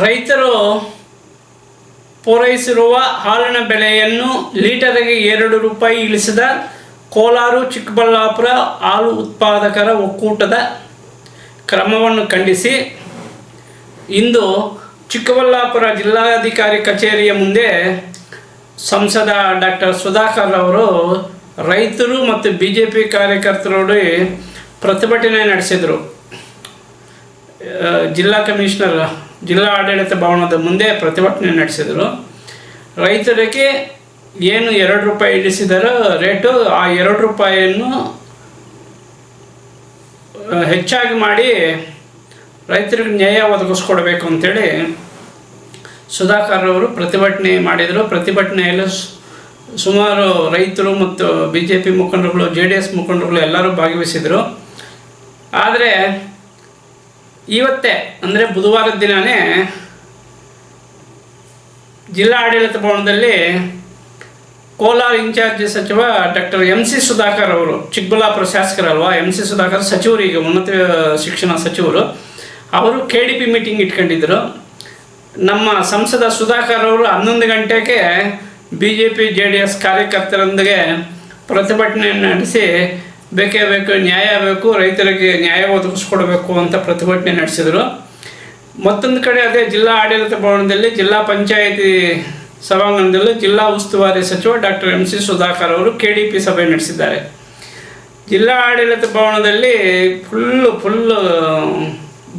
ರೈತರು ಪೂರೈಸಿರುವ ಹಾಲಿನ ಬೆಲೆಯನ್ನು ಲೀಟರಿಗೆ ಎರಡು ರೂಪಾಯಿ ಇಳಿಸಿದ ಕೋಲಾರು, ಚಿಕ್ಕಬಳ್ಳಾಪುರ ಹಾಲು ಉತ್ಪಾದಕರ ಒಕ್ಕೂಟದ ಕ್ರಮವನ್ನು ಖಂಡಿಸಿ ಇಂದು ಚಿಕ್ಕಬಳ್ಳಾಪುರ ಜಿಲ್ಲಾಧಿಕಾರಿ ಕಚೇರಿಯ ಮುಂದೆ ಸಂಸದ ಡಾಕ್ಟರ್ ಸುಧಾಕರ್ ಅವರು ರೈತರು ಮತ್ತು ಬಿ ಜೆ ಪಿ ಕಾರ್ಯಕರ್ತರೊಡಿ ಪ್ರತಿಭಟನೆ ನಡೆಸಿದರು. ಜಿಲ್ಲಾ ಕಮಿಷನರ್ ಜಿಲ್ಲಾ ಆಡಳಿತ ಭವನದ ಮುಂದೆ ಪ್ರತಿಭಟನೆ ನಡೆಸಿದರು. ರೈತರಿಗೆ ಏನು ಎರಡು ರೂಪಾಯಿ ಇಳಿಸಿದರೋ ರೇಟು ಆ ಎರಡು ರೂಪಾಯಿಯನ್ನು ಹೆಚ್ಚಾಗಿ ಮಾಡಿ ರೈತರಿಗೆ ನ್ಯಾಯ ಒದಗಿಸ್ಕೊಡ್ಬೇಕು ಅಂತೇಳಿ ಸುಧಾಕರ್ ಅವರು ಪ್ರತಿಭಟನೆ ಮಾಡಿದರು. ಪ್ರತಿಭಟನೆಯಲ್ಲಿ ಸುಮಾರು ರೈತರು ಮತ್ತು ಬಿ ಜೆ ಪಿ ಮುಖಂಡರುಗಳು, ಜೆ ಡಿ ಎಸ್ ಮುಖಂಡರುಗಳು ಎಲ್ಲರೂ ಭಾಗವಹಿಸಿದರು. ಆದರೆ ಇವತ್ತೇ, ಅಂದರೆ ಬುಧವಾರದ ದಿನವೇ ಜಿಲ್ಲಾ ಆಡಳಿತ ಭವನದಲ್ಲಿ ಕೋಲಾರ ಇನ್ಚಾರ್ಜ್ ಸಚಿವ ಡಾಕ್ಟರ್ ಎಂ ಸಿ ಸುಧಾಕರ್ ಅವರು, ಚಿಕ್ಕಬಳ್ಳಾಪುರ ಶಾಸಕರಲ್ವಾ, ಎಂ ಸಿ ಸುಧಾಕರ್ ಸಚಿವರು ಈಗ ಉನ್ನತ ಶಿಕ್ಷಣ ಸಚಿವರು, ಅವರು ಕೆ ಡಿ ಪಿ ಮೀಟಿಂಗ್ ಇಟ್ಕೊಂಡಿದ್ದರು ನಮ್ಮ ಸಂಸದ ಸುಧಾಕರ್ ಅವರು ಹನ್ನೊಂದು ಗಂಟೆಗೆ B J P J D S ಕಾರ್ಯಕರ್ತರೊಂದಿಗೆ ಪ್ರತಿಭಟನೆ ನಡೆಸಿ ಬೇಕೇ ಬೇಕು, ನ್ಯಾಯ ಬೇಕು, ರೈತರಿಗೆ ನ್ಯಾಯ ಒದಗಿಸ್ಕೊಡ್ಬೇಕು ಅಂತ ಪ್ರತಿಭಟನೆ ನಡೆಸಿದರು. ಮತ್ತೊಂದು ಕಡೆ ಅದೇ ಜಿಲ್ಲಾ ಆಡಳಿತ ಭವನದಲ್ಲಿ, ಜಿಲ್ಲಾ ಪಂಚಾಯಿತಿ ಸಭಾಂಗಣದಲ್ಲಿ ಜಿಲ್ಲಾ ಉಸ್ತುವಾರಿ ಸಚಿವ ಡಾಕ್ಟರ್ ಎಂ ಸಿ ಸುಧಾಕರ್ ಅವರು ಕೆ ಡಿ ಪಿ ಸಭೆ ನಡೆಸಿದ್ದಾರೆ. ಜಿಲ್ಲಾ ಆಡಳಿತ ಭವನದಲ್ಲಿ ಫುಲ್ಲು ಫುಲ್ಲು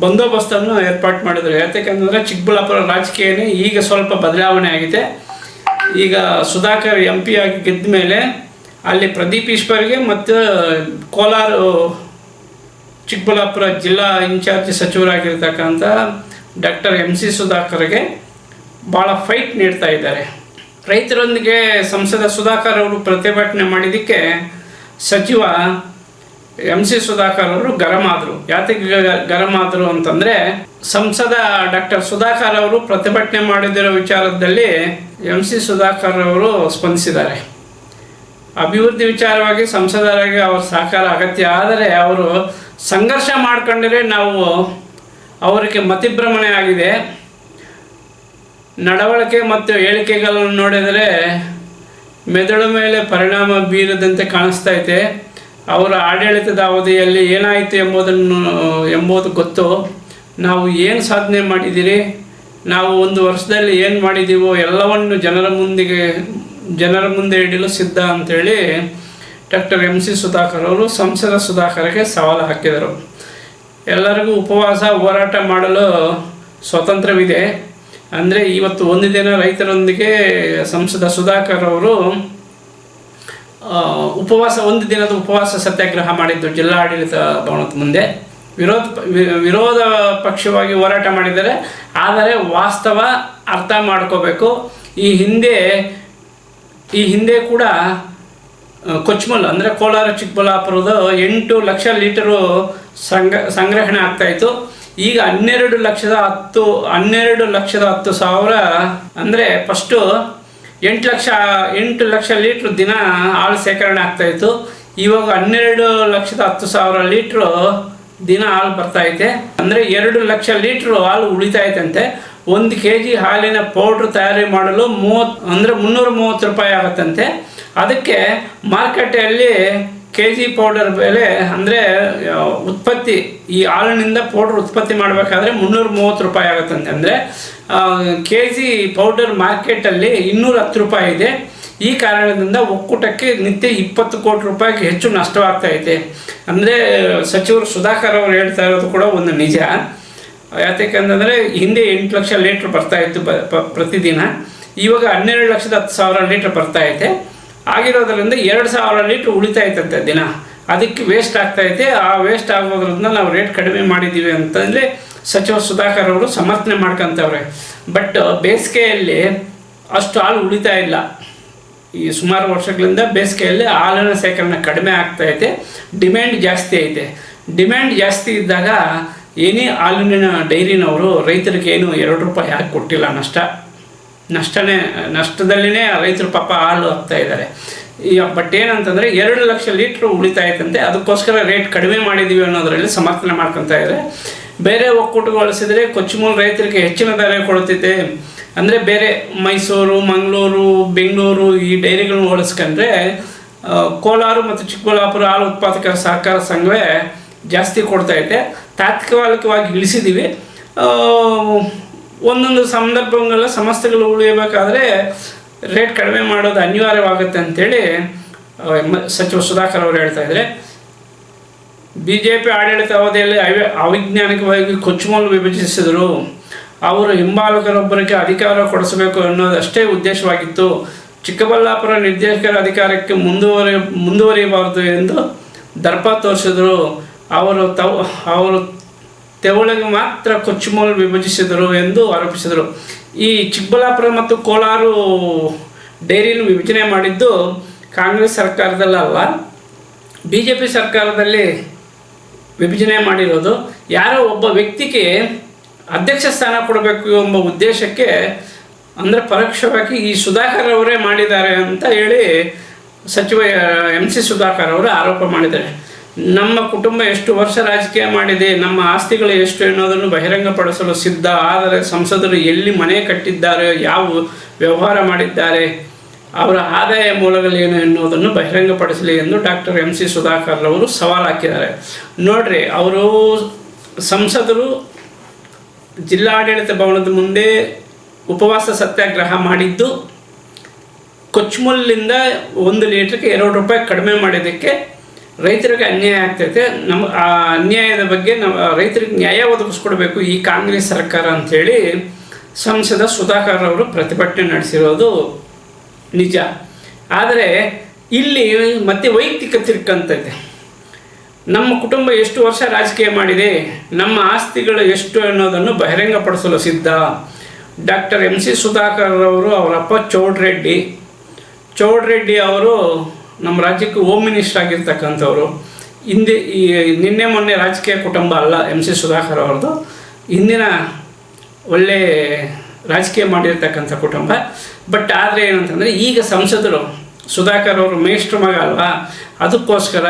ಬಂದೋಬಸ್ತನ್ನು ಏರ್ಪಾಟ್ ಮಾಡಿದರು. ಯಾತಕ್ಕಂತಂದರೆ ಚಿಕ್ಕಬಳ್ಳಾಪುರ ರಾಜಕೀಯನೇ ಈಗ ಸ್ವಲ್ಪ ಬದಲಾವಣೆ ಆಗಿದೆ. ಈಗ ಸುಧಾಕರ್ ಎಂ ಪಿ ಆಗಿ ಗೆದ್ದ ಮೇಲೆ ಅಲ್ಲಿ ಪ್ರದೀಪ್ ಈಶ್ವರ್ಗೆ ಮತ್ತು ಕೋಲಾರ ಚಿಕ್ಕಬಳ್ಳಾಪುರ ಜಿಲ್ಲಾ ಇನ್ಚಾರ್ಜ್ ಸಚಿವರಾಗಿರ್ತಕ್ಕಂಥ ಡಾಕ್ಟರ್ ಎಂ ಸಿ ಸುಧಾಕರ್ಗೆ ಭಾಳ ಫೈಟ್ ನೀಡ್ತಾ ಇದ್ದಾರೆ. ರೈತರೊಂದಿಗೆ ಸಂಸದ ಸುಧಾಕರ್ ಅವರು ಪ್ರತಿಭಟನೆ ಮಾಡಿದ್ದಕ್ಕೆ ಸಚಿವ ಎಂ ಸಿ ಸುಧಾಕರ್ ಅವರು ಗರಂ ಆದರು. ಯಾತಕ್ಕೆ ಗರಂ ಆದರು ಅಂತಂದರೆ ಸಂಸದ ಡಾಕ್ಟರ್ ಸುಧಾಕರ್ ಅವರು ಪ್ರತಿಭಟನೆ ಮಾಡಿದಿರೋ ವಿಚಾರದಲ್ಲಿ ಎಂ ಸಿ ಸುಧಾಕರ್ ಅವರು ಸ್ಪಂದಿಸಿದ್ದಾರೆ. ಅಭಿವೃದ್ಧಿ ವಿಚಾರವಾಗಿ ಸಂಸದರಾಗಿ ಅವ್ರ ಸಹಕಾರ ಅಗತ್ಯ. ಆದರೆ ಅವರು ಸಂಘರ್ಷ ಮಾಡ್ಕೊಂಡರೆ ನಾವು ಅವರಿಗೆ ಮತಿಭ್ರಮಣೆ ಆಗಿದೆ. ನಡವಳಿಕೆ ಮತ್ತು ಹೇಳಿಕೆಗಳನ್ನು ನೋಡಿದರೆ ಮೆದುಳು ಮೇಲೆ ಪರಿಣಾಮ ಬೀರದಂತೆ ಕಾಣಿಸ್ತಾ ಇದೆ. ಅವರ ಆಡಳಿತದ ಅವಧಿಯಲ್ಲಿ ಏನಾಯಿತು ಎಂಬುದನ್ನು, ಎಂಬುದು ಗೊತ್ತು. ನಾವು ಏನು ಸಾಧನೆ ಮಾಡಿದ್ದೀರಿ? ನಾವು ಒಂದು ವರ್ಷದಲ್ಲಿ ಏನು ಮಾಡಿದ್ದೀವೋ ಎಲ್ಲವನ್ನು ಜನರ ಮುಂದಿಗೆ ಜನರ ಮುಂದೆ ಇಡಲು ಸಿದ್ಧ ಅಂತೇಳಿ ಡಾಕ್ಟರ್ ಎಂ ಸಿ ಸುಧಾಕರ್ ಅವರು, ಸಂಸದ ಸುಧಾಕರ್ಗೆ ಸವಾಲು ಹಾಕಿದರು. ಎಲ್ಲರಿಗೂ ಉಪವಾಸ, ಹೋರಾಟ ಮಾಡಲು ಸ್ವತಂತ್ರವಿದೆ ಅಂದರೆ ಇವತ್ತು ಒಂದು ದಿನ ರೈತರೊಂದಿಗೆ ಸಂಸದ ಸುಧಾಕರ್ ಅವರು ಉಪವಾಸ, ಒಂದು ದಿನದ ಉಪವಾಸ ಸತ್ಯಾಗ್ರಹ ಮಾಡಿದ್ದು ಜಿಲ್ಲಾಡಳಿತ ಭವನದ ಮುಂದೆ. ವಿರೋಧ ವಿರೋಧ ಪಕ್ಷವಾಗಿ ಹೋರಾಟ ಮಾಡಿದ್ದಾರೆ. ಆದರೆ ವಾಸ್ತವ ಅರ್ಥ ಮಾಡ್ಕೋಬೇಕು. ಈ ಹಿಂದೆ ಈ ಹಿಂದೆ ಕೂಡ ಕೊಚ್ಮಲ್ ಅಂದರೆ ಕೋಲಾರ, ಚಿಕ್ಕಬಳ್ಳಾಪುರದ ಎಂಟು ಲಕ್ಷ ಲೀಟರು ಸಂಗ ಸಂಗ್ರಹಣೆ ಆಗ್ತಾಯಿತ್ತು ಈಗ ಹನ್ನೆರಡು ಲಕ್ಷದ ಹತ್ತು, ಹನ್ನೆರಡು ಲಕ್ಷದ ಹತ್ತು ಸಾವಿರ, ಅಂದರೆ ಫಸ್ಟು ಎಂಟು ಲಕ್ಷ ಎಂಟು ಲಕ್ಷ ಲೀಟ್ರ್ ದಿನ ಹಾಲು ಸೇಕರಣೆ ಆಗ್ತಾಯಿತ್ತು ಇವಾಗ ಹನ್ನೆರಡು ಲಕ್ಷದ ಹತ್ತು ಸಾವಿರ ಲೀಟ್ರು ದಿನ ಹಾಲು ಐತೆ. ಅಂದರೆ ಎರಡು ಲಕ್ಷ ಲೀಟ್ರು ಹಾಲು ಉಳಿತೈತಂತೆ ಒಂದು ಕೆ ಜಿ ಹಾಲಿನ ಪೌಡ್ರ್ ತಯಾರಿ ಮಾಡಲು ಮೂವತ್ತು ಅಂದರೆ ಮುನ್ನೂರ ಮೂವತ್ತು ರೂಪಾಯಿ ಆಗುತ್ತಂತೆ. ಅದಕ್ಕೆ ಮಾರ್ಕೆಟಲ್ಲಿ ಕೆ ಜಿ ಪೌಡರ್ ಬೆಲೆ, ಅಂದರೆ ಉತ್ಪತ್ತಿ, ಈ ಹಾಲಿನಿಂದ ಪೌಡ್ರ್ ಉತ್ಪತ್ತಿ ಮಾಡಬೇಕಾದ್ರೆ ಮುನ್ನೂರ ಮೂವತ್ತು ರೂಪಾಯಿ ಆಗುತ್ತಂತೆ. ಅಂದರೆ ಕೆ ಜಿ ಪೌಡರ್ ಮಾರ್ಕೆಟಲ್ಲಿ ಇನ್ನೂರ ಹತ್ತು ರೂಪಾಯಿ ಇದೆ. ಈ ಕಾರಣದಿಂದ ಒಕ್ಕೂಟಕ್ಕೆ ನಿತ್ಯ ಇಪ್ಪತ್ತು ಕೋಟಿ ರೂಪಾಯಿಗೆ ಹೆಚ್ಚು ನಷ್ಟವಾಗ್ತಾ ಇದೆ. ಅಂದರೆ, ಸಚಿವರು ಸುಧಾಕರ್ ಅವರು ಹೇಳ್ತಾ ಇರೋದು ಕೂಡ ಒಂದು ನಿಜ. ಯಾತಕ್ಕಂತಂದರೆ ಹಿಂದೆ ಎಂಟು ಲಕ್ಷ ಲೀಟ್ರ್ ಬರ್ತಾ ಇತ್ತು ಪ್ರತಿದಿನ. ಇವಾಗ ಹನ್ನೆರಡು ಲಕ್ಷದ ಹತ್ತು ಸಾವಿರ ಲೀಟ್ರ್ ಬರ್ತಾ ಐತೆ. ಆಗಿರೋದ್ರಿಂದ ಎರಡು ಸಾವಿರ ಲೀಟ್ರ್ ಉಳಿತಾಯ್ತಂತೆ ದಿನ. ಅದಕ್ಕೆ ವೇಸ್ಟ್ ಆಗ್ತಾ ಐತೆ. ಆ ವೇಸ್ಟ್ ಆಗೋದ್ರಿಂದ ನಾವು ರೇಟ್ ಕಡಿಮೆ ಮಾಡಿದ್ದೀವಿ ಅಂತಂದರೆ ಸಚಿವ ಸುಧಾಕರ್ ಅವರು ಸಮರ್ಥನೆ ಮಾಡ್ಕೊಂತವ್ರೆ. ಬಟ್ ಬೇಸಿಗೆಯಲ್ಲಿ ಅಷ್ಟು ಹಾಲು ಉಳಿತಾ ಇಲ್ಲ. ಈ ಸುಮಾರು ವರ್ಷಗಳಿಂದ ಬೇಸಿಗೆಯಲ್ಲಿ ಹಾಲಿನ ಸೇಕರಣೆ ಕಡಿಮೆ ಆಗ್ತಾ ಐತೆ. ಡಿಮ್ಯಾಂಡ್ ಜಾಸ್ತಿ ಐತೆ. ಡಿಮ್ಯಾಂಡ್ ಜಾಸ್ತಿ ಇದ್ದಾಗ ಏನೇ ಹಾಲಿನ ಡೈರಿನವರು ರೈತರಿಗೆ ಏನು ಎರಡು ರೂಪಾಯಿ ಹಾಕಿ ಕೊಟ್ಟಿಲ್ಲ ನಷ್ಟ, ನಷ್ಟನೇ, ನಷ್ಟದಲ್ಲಿನೇ ರೈತರು ಪಾಪ ಹಾಲು ಹಾಕ್ತಾ ಇದ್ದಾರೆ. ಬಟ್ ಏನಂತಂದರೆ ಎರಡು ಲಕ್ಷ ಲೀಟ್ರ್ ಉಳಿತಾಯಿತಂತೆ, ಅದಕ್ಕೋಸ್ಕರ ರೇಟ್ ಕಡಿಮೆ ಮಾಡಿದ್ದೀವಿ ಅನ್ನೋದರಲ್ಲಿ ಸಮರ್ಥನೆ ಮಾಡ್ಕೊತಾ ಇದ್ದಾರೆ. ಬೇರೆ ಒಕ್ಕೂಟಕ್ಕೆ ಹೋಲಿಸಿದರೆ ಕೊಚ್ಚಿಮೂಲ ರೈತರಿಗೆ ಹೆಚ್ಚಿನ ದರ ಕೊಡುತ್ತಿದೆ. ಅಂದರೆ ಬೇರೆ ಮೈಸೂರು, ಮಂಗಳೂರು, ಬೆಂಗಳೂರು ಈ ಡೈರಿಗಳನ್ನ ಹೋಲಿಸ್ಕೊಂಡ್ರೆ ಕೋಲಾರ ಮತ್ತು ಚಿಕ್ಕಬಳ್ಳಾಪುರ ಹಾಲು ಉತ್ಪಾದಕರ ಸಹಕಾರ ಸಂಘವೇ ಜಾಸ್ತಿ ಕೊಡ್ತಾ ಇದ್ದೆ. ತಾತ್ಕಾಲಿಕವಾಗಿ ಇಳಿಸಿದ್ದೀವಿ ಒಂದೊಂದು ಸಂದರ್ಭಗಳ ಸಮಸ್ಯೆಗಳು ಉಳಿಯಬೇಕಾದ್ರೆ ರೇಟ್ ಕಡಿಮೆ ಮಾಡೋದು ಅನಿವಾರ್ಯವಾಗುತ್ತೆ ಅಂತೇಳಿ ಸಚಿವ ಸುಧಾಕರ್ ಅವರು ಹೇಳ್ತಾ ಇದ್ದಾರೆ. ಬಿ ಜೆ ಪಿ ಆಡಳಿತ ಅವಧಿಯಲ್ಲಿ ಅವಿ, ಅವೈಜ್ಞಾನಿಕವಾಗಿ ಕೊಚ್ಚುಮೂಲು ವಿಭಜಿಸಿದರು. ಅವರು ಹಿಂಬಾಲಕರೊಬ್ಬರಿಗೆ ಅಧಿಕಾರ ಕೊಡಿಸಬೇಕು ಅನ್ನೋದಷ್ಟೇ ಉದ್ದೇಶವಾಗಿತ್ತು. ಚಿಕ್ಕಬಳ್ಳಾಪುರ ನಿರ್ದೇಶಕರ ಅಧಿಕಾರಕ್ಕೆ ಮುಂದುವರಿ, ಮುಂದುವರಿಯಬಾರದು ಎಂದು ದರ್ಪ ತೋರಿಸಿದರು. ಅವರು ತವ ಅವರು ತೆವಳಿಗೆ ಮಾತ್ರ ಕೊಚ್ಚುಮೋಲ್ ವಿಭಜಿಸಿದರು ಎಂದು ಆರೋಪಿಸಿದರು. ಈ ಚಿಕ್ಕಬಳ್ಳಾಪುರ ಮತ್ತು ಕೋಲಾರು ಡೈರಿಯನ್ನು ವಿಭಜನೆ ಮಾಡಿದ್ದು ಕಾಂಗ್ರೆಸ್ ಸರ್ಕಾರದಲ್ಲಲ್ಲ ಬಿ ಜೆ ಪಿ ಸರ್ಕಾರದಲ್ಲಿ ವಿಭಜನೆ ಮಾಡಿರೋದು. ಯಾರೋ ಒಬ್ಬ ವ್ಯಕ್ತಿಗೆ ಅಧ್ಯಕ್ಷ ಸ್ಥಾನ ಕೊಡಬೇಕು ಎಂಬ ಉದ್ದೇಶಕ್ಕೆ ಅಂದರೆ ಪರೋಕ್ಷವಾಗಿ ಈ ಸುಧಾಕರ್ ಅವರೇ ಮಾಡಿದ್ದಾರೆ ಅಂತ ಹೇಳಿ ಸಚಿವ ಎಂ ಸಿ ಸುಧಾಕರ್ ಅವರು ಆರೋಪ ಮಾಡಿದ್ದಾರೆ. ನಮ್ಮ ಕುಟುಂಬ ಎಷ್ಟು ವರ್ಷ ರಾಜಕೀಯ ಮಾಡಿದೆ, ನಮ್ಮ ಆಸ್ತಿಗಳು ಎಷ್ಟು ಎನ್ನುವುದನ್ನು ಬಹಿರಂಗಪಡಿಸಲು ಸಿದ್ಧ, ಆದರೆ ಸಂಸದರು ಎಲ್ಲಿ ಮನೆ ಕಟ್ಟಿದ್ದಾರೆ, ಯಾವ ವ್ಯವಹಾರ ಮಾಡಿದ್ದಾರೆ, ಅವರ ಆದಾಯ ಮೂಲಗಳೇನು ಎನ್ನುವುದನ್ನು ಬಹಿರಂಗಪಡಿಸಲಿ ಎಂದು ಡಾಕ್ಟರ್ ಎಂ ಸಿ ಸುಧಾಕರ್ ಅವರು ಸವಾಲು ಹಾಕಿದ್ದಾರೆ. ನೋಡ್ರಿ, ಅವರು ಸಂಸದರು ಜಿಲ್ಲಾಡಳಿತ ಭವನದ ಮುಂದೆ ಉಪವಾಸ ಸತ್ಯಾಗ್ರಹ ಮಾಡಿದ್ದು ಕೊಚ್ಮುಲ್ಲಿಂದ ಒಂದು ಲೀಟ್ರಿಗೆ ಎರಡು ರೂಪಾಯಿ ಕಡಿಮೆ ಮಾಡಿದ್ದಕ್ಕೆ ರೈತರಿಗೆ ಅನ್ಯಾಯ ಆಗ್ತೈತೆ. ನಮ್ಮ ಆ ಅನ್ಯಾಯದ ಬಗ್ಗೆ ನಮ್ಮ ರೈತರಿಗೆ ನ್ಯಾಯ ಒದಗಿಸ್ಕೊಡ್ಬೇಕು ಈ ಕಾಂಗ್ರೆಸ್ ಸರ್ಕಾರ ಅಂಥೇಳಿ ಸಂಸದ ಸುಧಾಕರ್ ಅವರು ಪ್ರತಿಭಟನೆ ನಡೆಸಿರೋದು ನಿಜ. ಆದರೆ ಇಲ್ಲಿ ಮತ್ತೆ ವೈಯಕ್ತಿಕ ತಿರ್ಕಂತೈತೆ ನಮ್ಮ ಕುಟುಂಬ ಎಷ್ಟು ವರ್ಷ ರಾಜಕೀಯ ಮಾಡಿದೆ, ನಮ್ಮ ಆಸ್ತಿಗಳು ಎಷ್ಟು ಅನ್ನೋದನ್ನು ಬಹಿರಂಗಪಡಿಸಲು ಸಿದ್ಧ. ಡಾಕ್ಟರ್ ಎಂ ಸಿ ಸುಧಾಕರ್ ಅವರು ಅವರಪ್ಪ ಚೌಡ್ರೆಡ್ಡಿ. ಚೌಡ್ರೆಡ್ಡಿ ಅವರು ನಮ್ಮ ರಾಜ್ಯಕ್ಕೆ ಹೋಮ್ ಮಿನಿಸ್ಟರ್ ಆಗಿರ್ತಕ್ಕಂಥವ್ರು. ಹಿಂದೆ ಈ ನಿನ್ನೆ ಮೊನ್ನೆ ರಾಜಕೀಯ ಕುಟುಂಬ ಅಲ್ಲ ಎಂ ಸಿ ಸುಧಾಕರ್ ಅವ್ರದ್ದು. ಹಿಂದಿನ ಒಳ್ಳೆ ರಾಜಕೀಯ ಮಾಡಿರ್ತಕ್ಕಂಥ ಕುಟುಂಬ. ಬಟ್ ಆದರೆ ಏನಂತಂದರೆ ಈಗ ಸಂಸದರು ಸುಧಾಕರ್ ಅವರು ಮೇಷ್ಟ್ರ ಮಗ ಅಲ್ವಾ? ಅದಕ್ಕೋಸ್ಕರ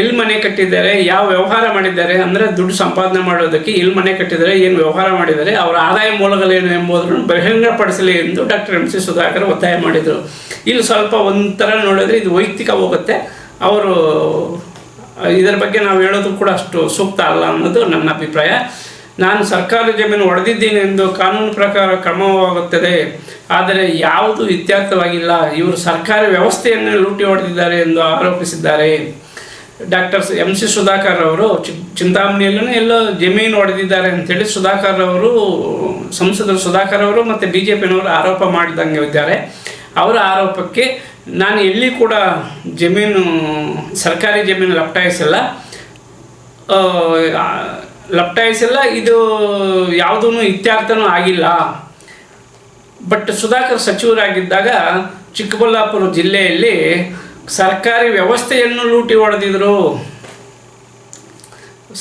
ಎಲ್ಲಿ ಮನೆ ಕಟ್ಟಿದ್ದಾರೆ, ಯಾವ ವ್ಯವಹಾರ ಮಾಡಿದ್ದಾರೆ ಅಂದರೆ ದುಡ್ಡು ಸಂಪಾದನೆ ಮಾಡೋದಕ್ಕೆ ಎಲ್ಲಿ ಮನೆ ಕಟ್ಟಿದ್ದಾರೆ, ಏನು ವ್ಯವಹಾರ ಮಾಡಿದ್ದಾರೆ, ಅವರ ಆದಾಯ ಮೂಲಗಳೇನು ಎಂಬುದನ್ನು ಬಹಿರಂಗಪಡಿಸಲಿ ಎಂದು ಡಾಕ್ಟರ್ ಎಂ ಸಿ ಸುಧಾಕರ್ ಒತ್ತಾಯ ಮಾಡಿದರು. ಇಲ್ಲಿ ಸ್ವಲ್ಪ ಒಂಥರ ನೋಡಿದ್ರೆ ಇದು ವೈಯಕ್ತಿಕ ಹೋಗುತ್ತೆ. ಅವರು, ಇದರ ಬಗ್ಗೆ ನಾವು ಹೇಳೋದು ಕೂಡ ಅಷ್ಟು ಸೂಕ್ತ ಅಲ್ಲ ಅನ್ನೋದು ನನ್ನ ಅಭಿಪ್ರಾಯ. ನಾನು ಸರ್ಕಾರಿ ಜಮೀನು ಒಡೆದಿದ್ದೀನಿ ಎಂದು ಕಾನೂನು ಪ್ರಕಾರ ಕ್ರಮವಾಗುತ್ತದೆ. ಆದರೆ ಯಾವುದು ಇತ್ಯರ್ಥವಾಗಿಲ್ಲ. ಇವರು ಸರ್ಕಾರಿ ವ್ಯವಸ್ಥೆಯನ್ನು ಲೂಟಿ ಹೊಡೆದಿದ್ದಾರೆ ಎಂದು ಆರೋಪಿಸಿದ್ದಾರೆ. ಡಾಕ್ಟರ್ ಎಂ ಸಿ ಸುಧಾಕರ್ ಅವರು ಚಿಂತಾಮಣಿಯಲ್ಲೂ ಎಲ್ಲೋ ಜಮೀನು ಹೊಡೆದಿದ್ದಾರೆ ಅಂತೇಳಿ ಸುಧಾಕರ್ ಅವರು, ಸಂಸದರು ಸುಧಾಕರ್ ಅವರು ಮತ್ತು ಬಿ ಜೆ ಪಿನವರು ಆರೋಪ ಮಾಡಿದಂಗೆ ಇದ್ದಾರೆ. ಅವರ ಆರೋಪಕ್ಕೆ ನಾನು ಎಲ್ಲಿ ಕೂಡ ಜಮೀನು, ಸರ್ಕಾರಿ ಜಮೀನು ಲಪ್ಟಾಯಿಸಲ್ಲ. ಲಪ್ಟಾಯಿಸಲ್ಲ, ಇದು ಯಾವುದೂ ಇತ್ಯರ್ಥನೂ ಆಗಿಲ್ಲ. ಬಟ್ ಸುಧಾಕರ್ ಸಚಿವರಾಗಿದ್ದಾಗ ಚಿಕ್ಕಬಳ್ಳಾಪುರ ಜಿಲ್ಲೆಯಲ್ಲಿ ಸರ್ಕಾರಿ ವ್ಯವಸ್ಥೆಯನ್ನು ಲೂಟಿ ಹೊಡೆದಿದ್ರು.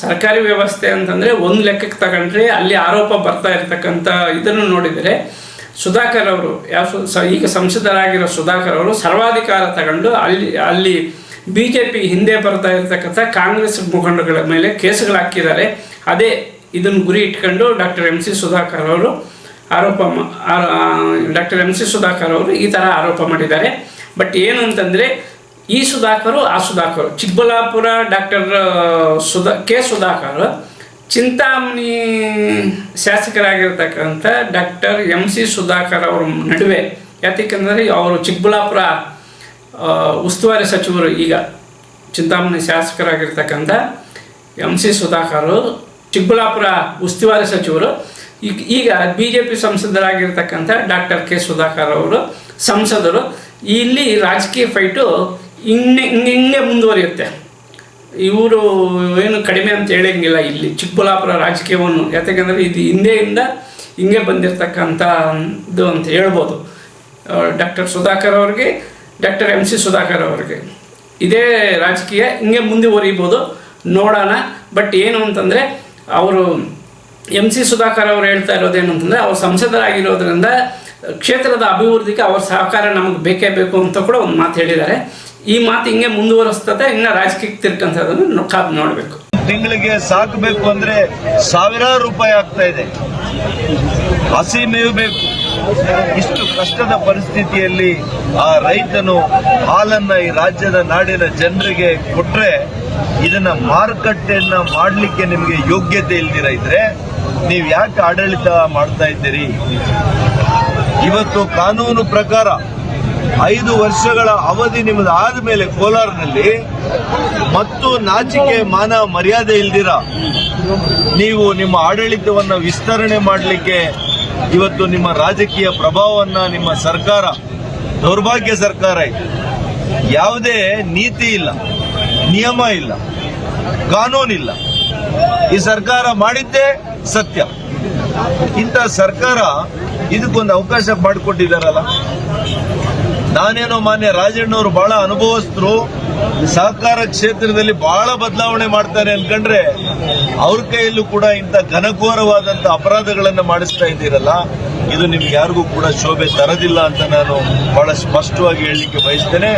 ಸರ್ಕಾರಿ ವ್ಯವಸ್ಥೆ ಅಂತಂದರೆ ಒಂದು ಲೆಕ್ಕಕ್ಕೆ ತಗೊಂಡ್ರೆ ಅಲ್ಲಿ ಆರೋಪ ಬರ್ತಾ ಇರ್ತಕ್ಕಂಥ ಇದನ್ನು ನೋಡಿದರೆ ಸುಧಾಕರ್ ಅವರು, ಯಾವ ಈಗ ಸಂಸದರಾಗಿರೋ ಸುಧಾಕರ್ ಅವರು ಸರ್ವಾಧಿಕಾರ ತಗೊಂಡು ಅಲ್ಲಿ ಅಲ್ಲಿ ಬಿ ಜೆ ಪಿ ಹಿಂದೆ ಬರ್ತಾ ಇರ್ತಕ್ಕಂಥ ಕಾಂಗ್ರೆಸ್ ಮುಖಂಡಗಳ ಮೇಲೆ ಕೇಸುಗಳು ಹಾಕಿದ್ದಾರೆ ಅದೇ ಇದನ್ನು ಗುರಿ ಇಟ್ಕೊಂಡು ಡಾಕ್ಟರ್ ಎಂ ಸಿ ಸುಧಾಕರ್ ಅವರು ಆರೋಪ ಡಾಕ್ಟರ್ ಎಂ ಸಿ ಸುಧಾಕರ್ ಅವರು ಈ ಥರ ಆರೋಪ ಮಾಡಿದ್ದಾರೆ. ಬಟ್ ಏನು ಅಂತಂದರೆ, ಈ ಸುಧಾಕರು, ಆ ಸುಧಾಕರು, ಚಿಕ್ಕಬಳ್ಳಾಪುರ ಡಾಕ್ಟರ್ ಸುಧಾ ಕೆ ಸುಧಾಕರ್ ಚಿಂತಾಮಣಿ ಶಾಸಕರಾಗಿರ್ತಕ್ಕಂಥ ಡಾಕ್ಟರ್ ಎಂ ಸಿ ಸುಧಾಕರ್ ಅವರ ನಡುವೆ ಯಾತಕ್ಕಂದರೆ ಅವರು ಚಿಕ್ಕಬಳ್ಳಾಪುರ ಉಸ್ತುವಾರಿ ಸಚಿವರು ಈಗ ಚಿಂತಾಮಣಿ ಶಾಸಕರಾಗಿರ್ತಕ್ಕಂಥ ಎಂ ಸಿ ಸುಧಾಕರ್, ಚಿಕ್ಕಬಳ್ಳಾಪುರ ಉಸ್ತುವಾರಿ ಸಚಿವರು ಈಗ ಈಗ ಬಿ ಜೆ ಪಿ ಸಂಸದರಾಗಿರ್ತಕ್ಕಂಥ ಡಾಕ್ಟರ್ ಕೆ ಸುಧಾಕರ್ ಅವರು, ಸಂಸದರು, ಇಲ್ಲಿ ರಾಜಕೀಯ ಫೈಟು ಹಿಂಗೆ ಹಿಂಗೆ ಹಿಂಗೆ ಮುಂದುವರಿಯುತ್ತೆ. ಇವರು ಏನು ಕಡಿಮೆ ಅಂತ ಹೇಳಂಗಿಲ್ಲ ಇಲ್ಲಿ. ಚಿಕ್ಕಬಳ್ಳಾಪುರ ರಾಜಕೀಯವನ್ನು, ಯಾಕೆಂದರೆ ಇದು ಹಿಂದೆಯಿಂದ ಹಿಂಗೆ ಬಂದಿರತಕ್ಕಂಥ ಇದು ಅಂತ ಹೇಳ್ಬೋದು. ಡಾಕ್ಟರ್ ಸುಧಾಕರ್ ಅವ್ರಿಗೆ, ಡಾಕ್ಟರ್ ಎಂ ಸಿ ಸುಧಾಕರ್ ಅವ್ರಿಗೆ. ಇದೇ ರಾಜಕೀಯ ಹಿಂಗೆ ಮುಂದುವರಿಬೋದು. ನೋಡೋಣ. ಬಟ್ ಏನು ಅಂತಂದರೆ, ಅವರು ಎಂ ಸಿ ಸುಧಾಕರ್ ಅವರು ಹೇಳ್ತಾ ಇರೋದೇನು ಅಂತಂದರೆ ಅವರು ಸಂಸದರಾಗಿರೋದ್ರಿಂದ, ಕ್ಷೇತ್ರದ ಅಭಿವೃದ್ಧಿಗೆ ಅವ್ರ ಸಹಕಾರ ನಮಗೆ ಬೇಕೇ ಬೇಕು ಅಂತ ಕೂಡ ಒಂದು ಮಾತು ಹೇಳಿದ್ದಾರೆ. ಈ ಮಾತು ಹಿಂಗೆ ಮುಂದುವರಿಸ್ತದೆ, ಇನ್ನು ರಾಜಕೀಯಕ್ಕೆ ತಿರ್ಕಂಥದ್ದನ್ನು ಕಾದು ನೋಡಬೇಕು. ತಿಂಗಳಿಗೆ ಸಾಕಬೇಕು ಅಂದ್ರೆ ಸಾವಿರಾರು ರೂಪಾಯಿ ಆಗ್ತಾ ಇದೆ. ಹಸಿ ಮೇವು ಬೇಕು. ಇಷ್ಟು ಕಷ್ಟದ ಪರಿಸ್ಥಿತಿಯಲ್ಲಿ ಆ ರೈತನು ಹಾಲನ್ನ ಈ ರಾಜ್ಯದ ನಾಡಿನ ಜನರಿಗೆ ಕೊಟ್ರೆ ಇದನ್ನ ಮಾರುಕಟ್ಟೆಯನ್ನ ಮಾಡಲಿಕ್ಕೆ ನಿಮಗೆ ಯೋಗ್ಯತೆ ಇಲ್ದಿರ ಇದ್ರೆ ನೀವು ಯಾಕೆ ಆಡಳಿತ ಮಾಡ್ತಾ ಇದ್ದೀರಿ? ಇವತ್ತು ಕಾನೂನು ಪ್ರಕಾರ ಐದು ವರ್ಷಗಳ ಅವಧಿ ನಿಮ್ದು ಆದ ಮೇಲೆ ಕೋಲಾರನಲ್ಲಿ ಮತ್ತು ನಾಚಿಕೆ ಮಾನ ಮರ್ಯಾದೆ ಇಲ್ದಿರ ನೀವು ನಿಮ್ಮ ಆಡಳಿತವನ್ನ ವಿಸ್ತರಣೆ ಮಾಡಲಿಕ್ಕೆ ಇವತ್ತು ನಿಮ್ಮ ರಾಜಕೀಯ ಪ್ರಭಾವವನ್ನ ನಿಮ್ಮ ಸರ್ಕಾರ, ದೌರ್ಭಾಗ್ಯ ಸರ್ಕಾರ ಯಾವುದೇ ನೀತಿ ಇಲ್ಲ. ನಿಯಮ ಇಲ್ಲ, ಕಾನೂನಿಲ್ಲ. ಈ ಸರ್ಕಾರ ಮಾಡಿದ್ದೇ ಸತ್ಯ. ಇಂಥ ಸರ್ಕಾರ ಇದಕ್ಕೊಂದು ಅವಕಾಶ ಮಾಡಿಕೊಟ್ಟಿದ್ದಾರಲ್ಲ. ನಾನೇನೋ ಮಾನ್ಯ ರಾಜಣ್ಣವರು ಬಹಳ ಅನುಭವಸ್ಥರು ಸಹಕಾರ ಕ್ಷೇತ್ರದಲ್ಲಿ ಬಹಳ ಬದಲಾವಣೆ ಮಾಡ್ತಾರೆ ಅನ್ಕೊಂಡ್ರೆ ಅವ್ರ ಕೈಯಲ್ಲೂ ಕೂಡ ಇಂಥ ಘನಘೋರವಾದಂತ ಅಪರಾಧಗಳನ್ನು ಮಾಡಿಸ್ತಾ ಇದ್ದೀರಲ್ಲ, ಇದು ನಿಮ್ಗೆ ಯಾರಿಗೂ ಕೂಡ ಶೋಭೆ ತರದಿಲ್ಲ ಅಂತ ನಾನು ಬಹಳ ಸ್ಪಷ್ಟವಾಗಿ ಹೇಳಲಿಕ್ಕೆ ಬಯಸ್ತೇನೆ.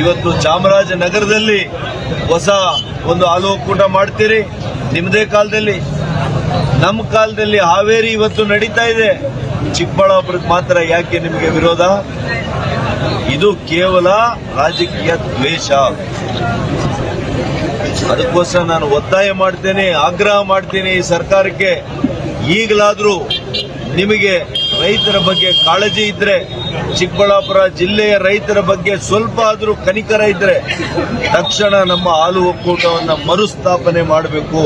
ಇವತ್ತು ಚಾಮರಾಜನಗರದಲ್ಲಿ ಹೊಸ ಒಂದು ಹಾಲು ಒಕ್ಕೂಟ ಮಾಡ್ತೀರಿ. ನಿಮ್ಮದೇ ಕಾಲದಲ್ಲಿ ನಮ್ಮ ಕಾಲದಲ್ಲಿ ಹಾವೇರಿ ಇವತ್ತು ನಡೀತಾ ಇದೆ. ಚಿಕ್ಕಬಳ್ಳಾಪುರಕ್ಕೆ ಮಾತ್ರ ಯಾಕೆ ನಿಮಗೆ ವಿರೋಧ? ಇದು ಕೇವಲ ರಾಜಕೀಯ ದ್ವೇಷ. ಅದಕ್ಕೋಸ್ಕರ ನಾನು ಒತ್ತಾಯ ಮಾಡ್ತೇನೆ, ಆಗ್ರಹ ಮಾಡ್ತೇನೆ ಈ ಸರ್ಕಾರಕ್ಕೆ. ಈಗಲಾದರೂ ನಿಮಗೆ ರೈತರ ಬಗ್ಗೆ ಕಾಳಜಿ ಇದ್ರೆ ಚಿಕ್ಕಬಳ್ಳಾಪುರ ಜಿಲ್ಲೆಯ ರೈತರ ಬಗ್ಗೆ ಸ್ವಲ್ಪ ಆದರೂ ಕನಿಕರ ಇದ್ರೆ ತಕ್ಷಣ ನಮ್ಮ ಹಾಲು ಒಕ್ಕೂಟವನ್ನು ಮರುಸ್ಥಾಪನೆ ಮಾಡಬೇಕು.